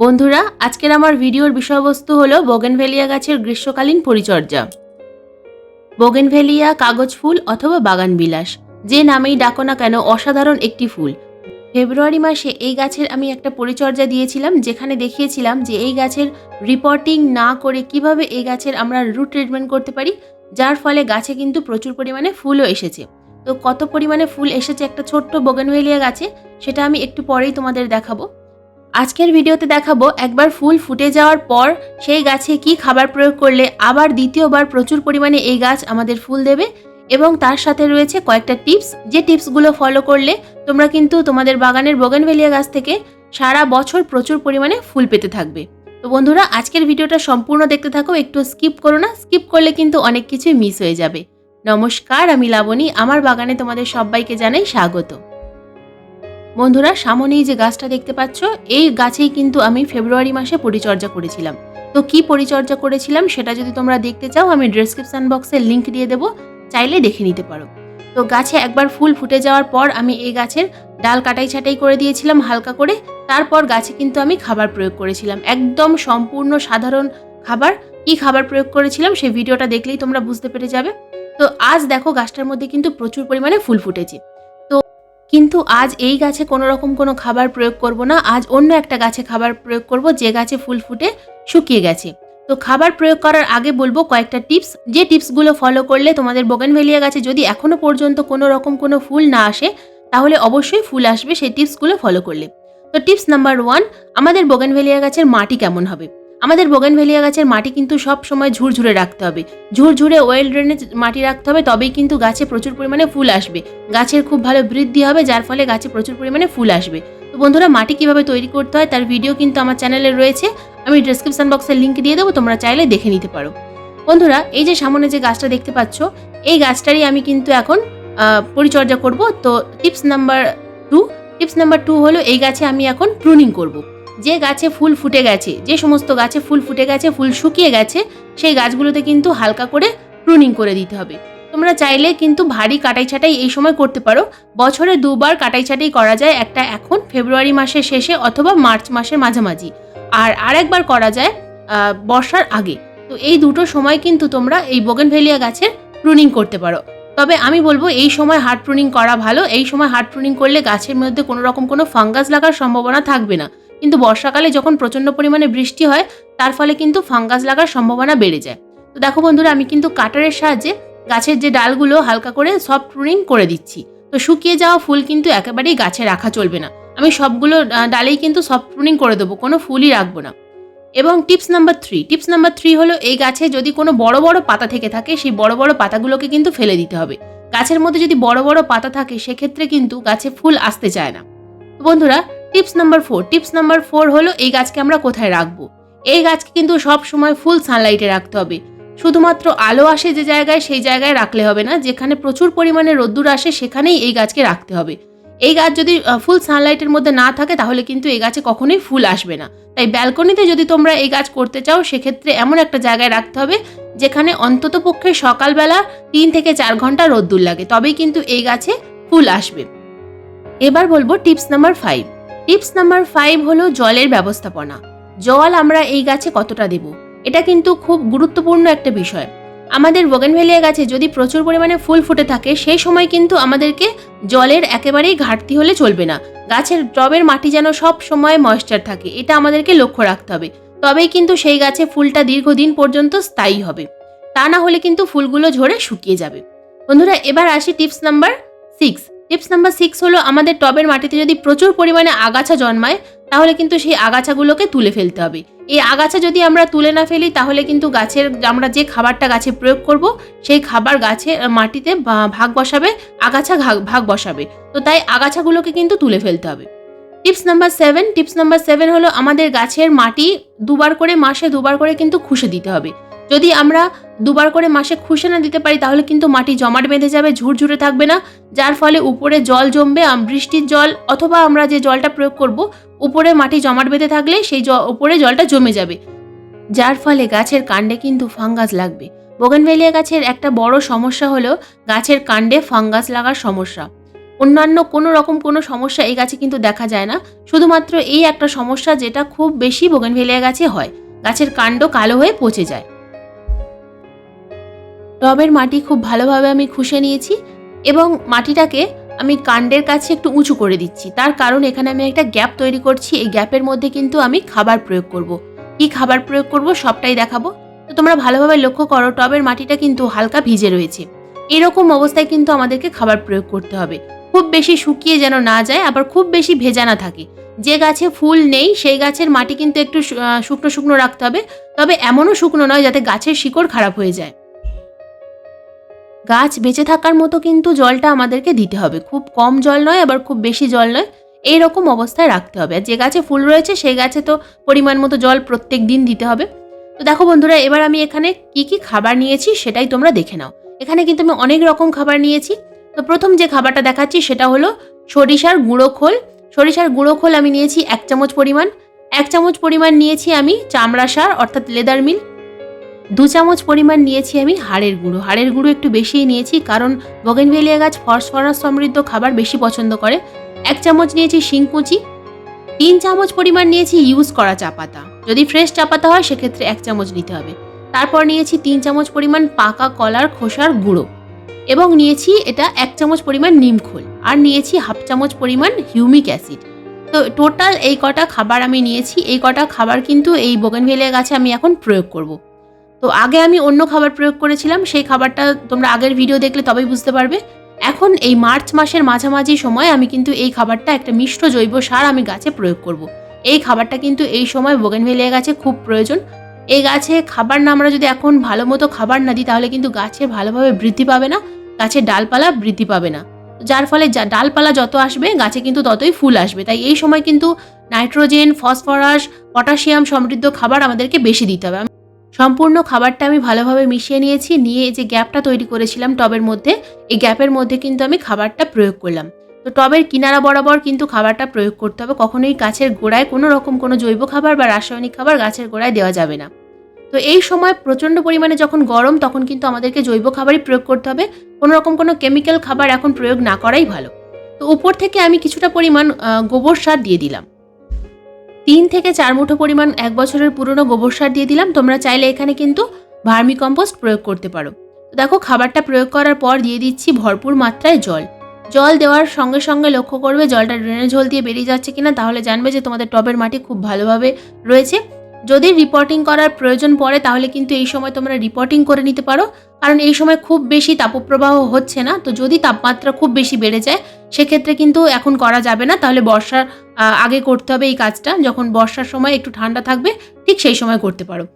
বন্ধুরা, আজকের আমার ভিডিওর বিষয়বস্তু হলো বোগেনভেলিয়া গাছের গ্রীষ্মকালীন পরিচর্যা। বোগেনভেলিয়া কাগজ ফুল অথবা বাগান বিলাস, যে নামেই ডাকো না কেন, অসাধারণ একটি ফুল। ফেব্রুয়ারি মাসে এই গাছের আমি একটা পরিচর্যা দিয়েছিলাম, যেখানে দেখিয়েছিলাম যে এই গাছের রিপোর্টিং না করে কীভাবে এই গাছের আমরা রুট ট্রিটমেন্ট করতে পারি, যার ফলে গাছে কিন্তু প্রচুর পরিমাণে ফুলও এসেছে। তো কত পরিমাণে ফুল এসেছে একটা ছোট্ট বোগেনভেলিয়া গাছে, সেটা আমি একটু পরেই তোমাদের দেখাবো। আজকের ভিডিওতে দেখাবো একবার ফুল ফুটে যাওয়ার পর সেই গাছে কি খাবার প্রয়োগ করলে আবার দ্বিতীয়বার প্রচুর পরিমাণে এই গাছ আমাদের ফুল দেবে এবং তার সাথে রয়েছে কয়েকটা টিপস। যে টিপসগুলো ফলো করলে তোমরা কিন্তু তোমাদের বাগানের বোগেনভেলিয়া গাছ থেকে সারা বছর প্রচুর পরিমাণে ফুল পেতে থাকবে। তো বন্ধুরা, আজকের ভিডিওটা সম্পূর্ণ দেখতে থাকো, একটু স্কিপ করো না, স্কিপ করলে কিন্তু অনেক কিছুই মিস হয়ে যাবে। নমস্কার, আমি লাবণী, আমার বাগানে তোমাদের সবাইকে জানাই স্বাগত। বন্ধুরা সামনেই যে গাছটা দেখতে পাচ্ছ, এই গাছেই কিন্তু আমি ফেব্রুয়ারি মাসে পরিচর্যা করেছিলাম। তো কি পরিচর্যা করেছিলাম সেটা যদি তোমরা দেখতে চাও, আমি ডেসক্রিপশন বক্সে লিংক দিয়ে দেবো, চাইলে দেখে নিতে পারো। তো গাছে একবার ফুল ফুটে যাওয়ার পর আমি এই গাছের ডাল কাটাই ছাটাই করে দিয়েছিলাম হালকা করে, তারপর গাছে কিন্তু আমি খাবার প্রয়োগ করেছিলাম। একদম সম্পূর্ণ সাধারণ খাবার। কি খাবার প্রয়োগ করেছিলাম সেই ভিডিওটা দেখলেই তোমরা বুঝতে পেরে যাবে। তো আজ দেখো গাছটার মধ্যে কিন্তু প্রচুর পরিমাণে ফুল ফুটেছে। কিন্তু আজ এই গাছে কোনো রকম কোনো খাবার প্রয়োগ করব না। আজ অন্য একটা গাছে খাবার প্রয়োগ করব, যে গাছে ফুল ফুটে শুকিয়ে গেছে। তো খাবার প্রয়োগ করার আগে বলব কয়েকটা টিপস। যে টিপসগুলো ফলো করলে তোমাদের বোগানভেলিয়া গাছে যদি এখনও পর্যন্ত কোনো রকম কোনো ফুল না আসে, তাহলে অবশ্যই ফুল আসবে সেই টিপসগুলো ফলো করলে। তো টিপস নাম্বার ওয়ান, আমাদের বোগানভেলিয়া গাছের মাটি কেমন হবে? আমাদের বোগানভেলিয়া গাছের মাটি কিন্তু সব সময় ঝুরঝুরে রাখতে হবে। ঝুরঝুরে ওয়েল ড্রেনেজ মাটি রাখতে হবে, তবেই কিন্তু গাছে প্রচুর পরিমাণে ফুল আসবে। গাছের খুব ভালো বৃদ্ধি হবে, যার ফলে গাছে প্রচুর পরিমাণে ফুল আসবে। তো বন্ধুরা, মাটি কীভাবে তৈরি করতে হয় তার ভিডিও কিন্তু আমার চ্যানেলে রয়েছে। আমি ডিসক্রিপশন বক্সে লিংক দিয়ে দেবো, তোমরা চাইলে দেখে নিতে পারো। বন্ধুরা, এই যে সামনে যে গাছটা দেখতে পাচ্ছ, এই গাছটারই আমি কিন্তু এখন পরিচর্যা করব। তো tips number two tips number two হলো এই গাছে আমি এখন প্রুনিং করব। যে গাছে ফুল ফুটে গেছে, যে সমস্ত গাছে ফুল ফুটে গেছে, ফুল শুকিয়ে গেছে, সেই গাছগুলোতে কিন্তু হালকা করে প্রুনিং করে দিতে হবে। তোমরা চাইলে কিন্তু ভারী কাটাই ছাটাই এই সময় করতে পারো। বছরে দুবার কাটাই ছাটাই করা যায় একটা এখন ফেব্রুয়ারি মাসের শেষে অথবা মার্চ মাসের মাঝামাঝি। আর আরেকবার করা যায় বর্ষার আগে। তো এই দুটো সময় কিন্তু তোমরা এই বোগেনভেলিয়া গাছের প্রুনিং করতে পারো। তবে আমি বলব এই সময় হার্ড প্রুনিং করা ভালো, এই সময় হার্ড প্রুনিং করলে গাছের মধ্যে কোনো রকম কোনো ফাঙ্গাস লাগার সম্ভাবনা থাকবে না। কিন্তু বর্ষাকালে যখন প্রচণ্ড পরিমাণে বৃষ্টি হয়, তার ফলে কিন্তু ফাঙ্গাস লাগার সম্ভাবনা বেড়ে যায়। তো দেখো বন্ধুরা, আমি কিন্তু কাটারের সাহায্যে গাছের যে ডালগুলো হালকা করে সফট প্রুনিং করে দিচ্ছি। তো শুকিয়ে যাওয়া ফুল কিন্তু একেবারেই গাছে রাখা চলবে না। আমি সবগুলো ডালেই কিন্তু সফট প্রুনিং করে দেবো, কোনো ফুলই রাখব না। এবং tips number three tips number three হলো এই গাছে যদি কোনো বড় বড় পাতা থেকে থাকে, সেই বড় বড় পাতাগুলোকে কিন্তু ফেলে দিতে হবে। গাছের মধ্যে যদি বড় বড় পাতা থাকে, সেক্ষেত্রে কিন্তু গাছে ফুল আসতে চায় না। বন্ধুরা tips number four. Tips number four হলো, এই গাছকে আমরা কোথায় রাখব? এই গাছকে কিন্তু সব সময় ফুল সানলাইটে রাখতে হবে। শুধুমাত্র আলো আসে যে জায়গায়, সেই জায়গায় রাখলে হবে না। যেখানে প্রচুর পরিমাণে রোদ্দুর আসে, সেখানেই এই গাছকে রাখতে হবে। এই গাছ যদি ফুল সানলাইটের মধ্যে না থাকে, তাহলে কিন্তু এই গাছে কখনোই ফুল আসবে না। তাই ব্যালকনিতে যদি তোমরা এই গাছ করতে চাও, সেক্ষেত্রে এমন একটা জায়গায় রাখতে হবে, যেখানে অন্তত পক্ষে সকালবেলা তিন থেকে চার ঘণ্টা রোদ্দুর লাগে। তবেই কিন্তু এই গাছে ফুল আসবে। এবার বলব tips number five. Tips number five হলো জলের ব্যবস্থাপনা। জল আমরা এই গাছে কতটা দেব? এটা কিন্তু খুব গুরুত্বপূর্ণ একটা বিষয়। আমাদের বোগেনভেলিয়া গাছে যদি প্রচুর পরিমাণে ফুল ফুটে থাকে, সেই সময় কিন্তু আমাদেরকে জলের একেবারেই ঘাটতি হলে চলবে না। গাছের টবের মাটি যেন সব সময় ময়েশ্চার থাকে, এটা আমাদেরকে লক্ষ্য রাখতে হবে। তবেই কিন্তু সেই গাছে ফুলটা দীর্ঘদিন পর্যন্ত স্থায়ী হবে। তা না হলে কিন্তু ফুলগুলো ঝরে শুকিয়ে যাবে। বন্ধুরা, এবার আসি tips number six tips number six হলো, আমাদের টবের মাটিতে যদি প্রচুর পরিমাণে আগাছা জন্মায়, তাহলে কিন্তু সেই আগাছাগুলোকে তুলে ফেলতে হবে। এই আগাছা যদি আমরা তুলে না ফেলি, তাহলে কিন্তু গাছের, আমরা যে খাবারটা গাছে প্রয়োগ করব, সেই খাবার গাছে মাটিতে ভাগ বসাবে, আগাছা ভাগ বসাবে। তো তাই আগাছাগুলোকে কিন্তু তুলে ফেলতে হবে। Tips number seven tips number seven হলো, আমাদের গাছের মাটি দুবার করে, মাসে দুবার করে কিন্তু খুশে দিতে হবে। যদি আমরা দুবার করে মাসে খুশে না দিতে পারি, তাহলে কিন্তু মাটি জমাট বেঁধে যাবে, ঝুরঝুরে থাকবে না। যার ফলে উপরে জল জমবে বৃষ্টির জল অথবা আমরা যে জলটা প্রয়োগ করব, উপরে মাটি জমাট বেঁধে থাকলে সেই উপরে জলটা জমে যাবে। যার ফলে গাছের কাণ্ডে কিন্তু ফাঙ্গাস লাগবে। বোগানভেলিয়া গাছের একটা বড় সমস্যা হলো গাছের কাণ্ডে ফাঙ্গাস লাগার সমস্যা। অন্যান্য কোনো রকম কোনো সমস্যা এই গাছে কিন্তু দেখা যায় না। শুধুমাত্র এই একটা সমস্যা যেটা খুব বেশি বোগেনভেলিয়া গাছে হয়। গাছের কাণ্ড কালো হয়ে পচে যায়। টবের মাটি খুব ভালোভাবে আমি খুশে নিয়েছি এবং মাটিটাকে আমি কাণ্ডের কাছে একটু উঁচু করে দিচ্ছি। তার কারণ এখানে আমি একটা গ্যাপ তৈরি করছি। এই গ্যাপের মধ্যে কিন্তু আমি খাবার প্রয়োগ করব। কি খাবার প্রয়োগ করব সবটাই দেখাবো। তো তোমরা ভালোভাবে লক্ষ্য করো, টবের মাটিটা কিন্তু হালকা ভিজে রয়েছে। এরকম অবস্থায় কিন্তু আমাদেরকে খাবার প্রয়োগ করতে হবে। খুব বেশি শুকিয়ে যেন না যায়, আবার খুব বেশি ভেজা না থাকে। যে গাছে ফুল নেই, সেই গাছের মাটি কিন্তু একটু শুকনো শুকনো রাখতে হবে। তবে এমনও শুকনো নয় যাতে গাছের শিকড় খারাপ হয়ে যায়। গাছ বেঁচে থাকার মতো কিন্তু জলটা আমাদেরকে দিতে হবে। খুব কম জল নয়, আবার খুব বেশি জল নয়। এই রকম অবস্থায় রাখতে হবে। আর যে গাছে ফুল রয়েছে, সেই গাছে তো পরিমাণ মতো জল প্রত্যেক দিন দিতে হবে। তো দেখো বন্ধুরা, এবার আমি এখানে কি কি খাবার নিয়েছি সেটাই তোমরা দেখে নাও। এখানে কিন্তু আমি অনেক রকম খাবার নিয়েছি। তো প্রথম যে খাবারটা দেখাচ্ছি সেটা হলো সরিষার গুঁড়ো খোল। সরিষার গুঁড়ো খোল আমি নিয়েছি এক চামচ পরিমাণ। এক চামচ পরিমাণ নিয়েছি আমি চামড়া সার, অর্থাৎ লেদার মিল। দু চামচ পরিমাণ নিয়েছি আমি হাড়ের গুঁড়ো। হাড়ের গুঁড়ো একটু বেশিই নিয়েছি কারণ বগেনভেলিয়া গাছ ফসফরাস সমৃদ্ধ খাবার বেশি পছন্দ করে। এক চামচ নিয়েছি শিংকুচি তিন চামচ পরিমাণ নিয়েছি ইউজ করা চা পাতা। যদি ফ্রেশ চা পাতা হয় সেক্ষেত্রে এক চামচ নিতে হবে। তারপর নিয়েছি তিন চামচ পরিমাণ পাকা কলার খোসার গুঁড়ো এবং নিয়েছি এটা এক চামচ পরিমাণ নিমখোল আর নিয়েছি হাফ চামচ পরিমাণ হিউমিক অ্যাসিড। তো টোটাল এই কটা খাবার আমি নিয়েছি। এই কটা খাবার কিন্তু এই বোগেনভেলিয়া গাছে আমি এখন প্রয়োগ করব। তো আগে আমি অন্য খাবার প্রয়োগ করেছিলাম, সেই খাবারটা তোমরা আগের ভিডিও দেখলে তবেই বুঝতে পারবে। এখন এই মার্চ মাসের মাঝামাঝি সময় আমি কিন্তু এই খাবারটা একটা মিষ্ট জৈব সার আমি গাছে প্রয়োগ করব। এই খাবারটা কিন্তু এই সময় বোগেনভেলিয়া গাছে খুব প্রয়োজন। এই গাছে খাবার না আমরা যদি এখন ভালো মতো খাবার না দিই, তাহলে কিন্তু গাছের ভালোভাবে বৃদ্ধি পাবে না গাছের ডালপালা বৃদ্ধি পাবে না। যার ফলে যা- ডালপালা যত আসবে, গাছে কিন্তু ততই ফুল আসবে। তাই এই সময় কিন্তু নাইট্রোজেন, ফসফরাস, পটাশিয়াম সমৃদ্ধ খাবার আমাদেরকে বেশি দিতে হবে। সম্পূর্ণ খাবারটা আমি ভালোভাবে মিশিয়ে নিয়েছি, নিয়ে যে গ্যাপটা তৈরি করেছিলাম টবের মধ্যে, এই গ্যাপের মধ্যে কিন্তু আমি খাবারটা প্রয়োগ করলাম। তো টবের কিনারা বরাবর কিন্তু খাবারটা প্রয়োগ করতে হবে, কখনোই গাছের গোড়ায় কোনো রকম কোনো জৈব খাবার বা রাসায়নিক খাবার গাছের গোড়ায় দেওয়া যাবে না। তো এই সময় প্রচণ্ড পরিমাণে যখন গরম, তখন কিন্তু আমাদেরকে জৈব খাবারই প্রয়োগ করতে হবে, কোনো রকম কোনো কেমিক্যাল খাবার এখন প্রয়োগ না করাই ভালো। তো উপর থেকে আমি কিছুটা পরিমাণ গোবর সার দিয়ে দিলাম। তিন থেকে চার মুঠো পরিমাণ এক বছরের পুরনো গোবর সার দিয়ে দিলাম। তোমরা চাইলে এখানে কিন্তু ভার্মি কম্পোস্ট প্রয়োগ করতে পারো। দেখো, খাবারটা প্রয়োগ করার পর দিয়ে দিচ্ছি ভরপুর মাত্রায় জল। জল দেওয়ার সঙ্গে সঙ্গে লক্ষ্য করবে জলটা ড্রেনেজ ঝোল দিয়ে বেরিয়ে যাচ্ছে কিনা, তাহলে জানবে যে তোমাদের টবের মাটি খুব ভালোভাবে রয়েছে। যদি রিপোর্টিং করার প্রয়োজন পড়ে, তাহলে কিন্তু এই সময় তোমরা রিপোর্টিং করে নিতে পারো। কারণ এই সময় খুব বেশি তাপপ্রবাহ হচ্ছে না। তো যদি তাপমাত্রা খুব বেশি বেড়ে যায়, সেক্ষেত্রে কিন্তু এখন করা যাবে না। তাহলে বর্ষার আগে করতে হবে এই কাজটা। যখন বর্ষার সময় একটু ঠান্ডা থাকবে, ঠিক সেই সময় করতে পারো।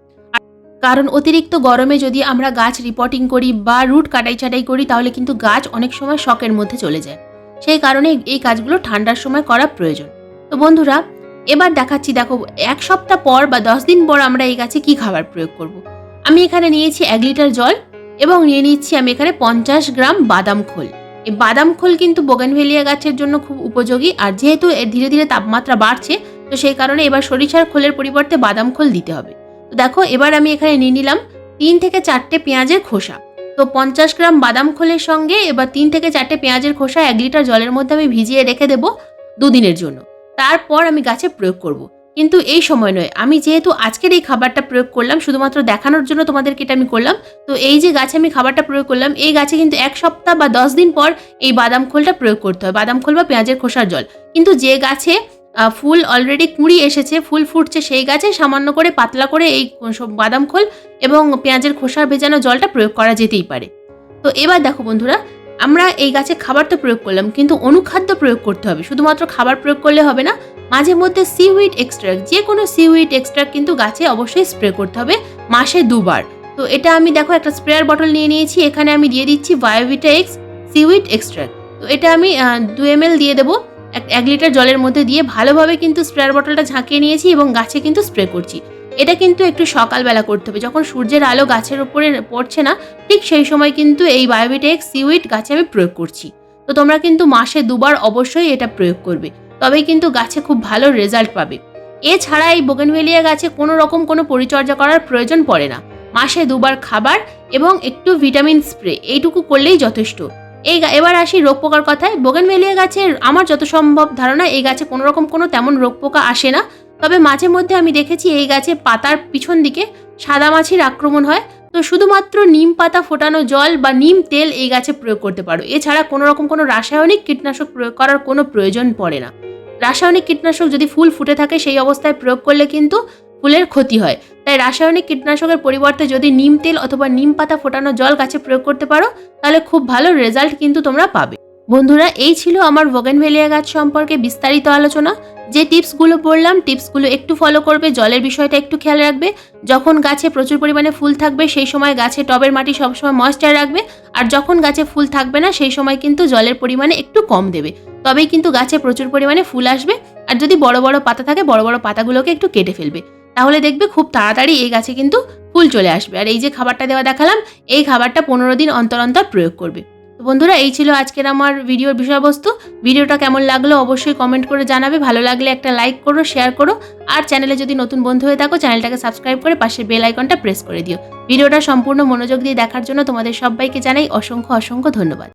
কারণ অতিরিক্ত গরমে যদি আমরা গাছ রিপোর্টিং করি বা রুট কাটাই ছাটাই করি, তাহলে কিন্তু গাছ অনেক সময় শখের মধ্যে চলে যায়। সেই কারণে এই কাজগুলো ঠান্ডার সময় করা প্রয়োজন। তো বন্ধুরা এবার দেখাচ্ছি, দেখো, এক সপ্তাহ পর বা দশ দিন পর আমরা এই গাছে কি খাবার প্রয়োগ করব। আমি এখানে নিয়েছি এক লিটার জল এবং নিয়ে নিচ্ছি আমি এখানে পঞ্চাশ গ্রাম বাদাম খোল। এই বাদাম খোল কিন্তু বোগানভেলিয়া গাছের জন্য খুব উপযোগী আর যেহেতু ধীরে ধীরে তাপমাত্রা বাড়ছে, তো সেই কারণে এবার সরিষার খোলের পরিবর্তে বাদাম খোল দিতে হবে। তো দেখো, এবার আমি এখানে নিয়ে নিলাম তিন থেকে চারটে পেঁয়াজের খোসা। তো পঞ্চাশ গ্রাম বাদাম খোলের সঙ্গে এবার তিন থেকে চারটে পেঁয়াজের খোসা এক লিটার জলের মধ্যে আমি ভিজিয়ে রেখে দেবো দুদিনের জন্য। তারপর আমি গাছে প্রয়োগ করব। কিন্তু এই সময় নয়। আমি যেহেতু আজকের এই খাবারটা প্রয়োগ করলাম, শুধুমাত্র দেখানোর জন্য তোমাদেরকে এটা আমি করলাম, তো এই যে গাছে আমি খাবারটা প্রয়োগ করলাম, এই গাছে কিন্তু এক সপ্তাহ বা দশ দিন পর এই বাদাম খোলটা প্রয়োগ করতে হয়। বাদাম খোল বা পেঁয়াজের খোসার জল। কিন্তু যে গাছে ফুল অলরেডি কুঁড়ি এসেছে, ফুল ফুটছে সেই গাছে সামান্য করে পাতলা করে এই বাদাম খোল এবং পেঁয়াজের খোসার ভেজানো জলটা প্রয়োগ করা যেতেই পারে। তো এবার দেখো বন্ধুরা আমরা এই গাছে খাবার তো প্রয়োগ করলাম, কিন্তু অনুখাদ্য প্রয়োগ করতে হবে। শুধুমাত্র খাবার প্রয়োগ করলে হবে না, মাঝে মধ্যে সিউইড এক্সট্রাক্ট যে কোনো সিউইড এক্সট্রাক্ট কিন্তু গাছে অবশ্যই স্প্রে করতে হবে, মাসে দুবার। তো এটা আমি দেখো একটা স্প্রেয়ার বটল নিয়ে নিয়েছি, এখানে আমি দিয়ে দিচ্ছি বায়োভিটা এক্স সিউইড এক্সট্রাক্ট তো এটা আমি দু এম এল দিয়ে দেবো, এক এক লিটার জলের মধ্যে দিয়ে ভালোভাবে কিন্তু স্প্রেয়ার বটলটা ঝাঁকিয়ে নিয়েছি এবং গাছে কিন্তু স্প্রে করছি। এটা কিন্তু একটু সকালবেলা করতে হবে। যখন সূর্যের আলো গাছের উপরে পড়ছে না, ঠিক সেই সময় কিন্তু এই বায়োভিটেক সিউইড গাছে আমি প্রয়োগ করছি। তো তোমরা কিন্তু মাসে দুবার অবশ্যই এটা প্রয়োগ করবে। তবেই কিন্তু গাছে খুব ভালো রেজাল্ট পাবে। এছাড়া এই বোগেনভেলিয়া গাছে কোনো রকম কোনো পরিচর্যা করার প্রয়োজন পড়ে না। মাসে দুবার খাবার এবং একটু ভিটামিন স্প্রে এইটুকু করলেই যথেষ্ট। এই এবার আসি রোগ পোকার কথায়। বোগেনভেলিয়া গাছের আমার যত সম্ভব ধারণা, এই গাছে কোনো রকম কোনো তেমন রোগ পোকা আসে না। তবে মাঝে মধ্যে আমি দেখেছি এই গাছে পাতার পিছন দিকে সাদা মাছির আক্রমণ হয়। তো শুধুমাত্র নিম পাতা ফোটানো জল বা নিম তেল এই গাছে প্রয়োগ করতে পারো। এছাড়া কোনো রকম কোনো রাসায়নিক কীটনাশক প্রয়োগ করার কোনো প্রয়োজন পড়ে না। রাসায়নিক কীটনাশক যদি ফুল ফুটে থাকে, সেই অবস্থায় প্রয়োগ করলে কিন্তু ফুলের ক্ষতি হয়। তাই রাসায়নিক কীটনাশকের পরিবর্তে যদি নিম তেল অথবা নিম পাতা ফোটানো জল গাছে প্রয়োগ করতে পারো, তাহলে খুব ভালো রেজাল্ট কিন্তু তোমরা পাবে। বন্ধুরা, এই ছিল আমার ভোগেনভেলিয়া গাছ সম্পর্কে বিস্তারিত আলোচনা। যে টিপসগুলো বললাম টিপসগুলো একটু ফলো করবে, জলের বিষয়টা একটু খেয়াল রাখবে। যখন গাছে প্রচুর পরিমাণে ফুল থাকবে, সেই সময় গাছে টবের মাটি সবসময় ময়েশ্চার রাখবে। আর যখন গাছে ফুল থাকবে না, সেই সময় কিন্তু জলের পরিমাণে একটু কম দেবে। তবেই কিন্তু গাছে প্রচুর পরিমাণে ফুল আসবে। আর যদি বড় বড় পাতা থাকে, বড় বড় পাতাগুলোকে একটু কেটে ফেলবে। তাহলে দেখবে খুব তাড়াতাড়ি এই গাছে কিন্তু ফুল চলে আসবে। আর এই যে খাবারটা দেওয়া দেখালাম, এই খাবারটা পনেরো দিন অন্তর অন্তর প্রয়োগ করবে। বন্ধুরা, এই ছিল আজকের আমার ভিডিওর বিষয়বস্তু। ভিডিওটা কেমন লাগল অবশ্যই কমেন্ট করে জানাবে। ভালো লাগলে একটা লাইক করো শেয়ার করো। আর চ্যানেলে যদি নতুন বন্ধু হয়ে থাকো চ্যানেলটাকে সাবস্ক্রাইব করে পাশে বেল আইকনটা প্রেস করে দিও। ভিডিওটা সম্পূর্ণ মনোযোগ দিয়ে দেখার জন্য তোমাদের সবাইকে জানাই অসংখ্য অসংখ্য ধন্যবাদ।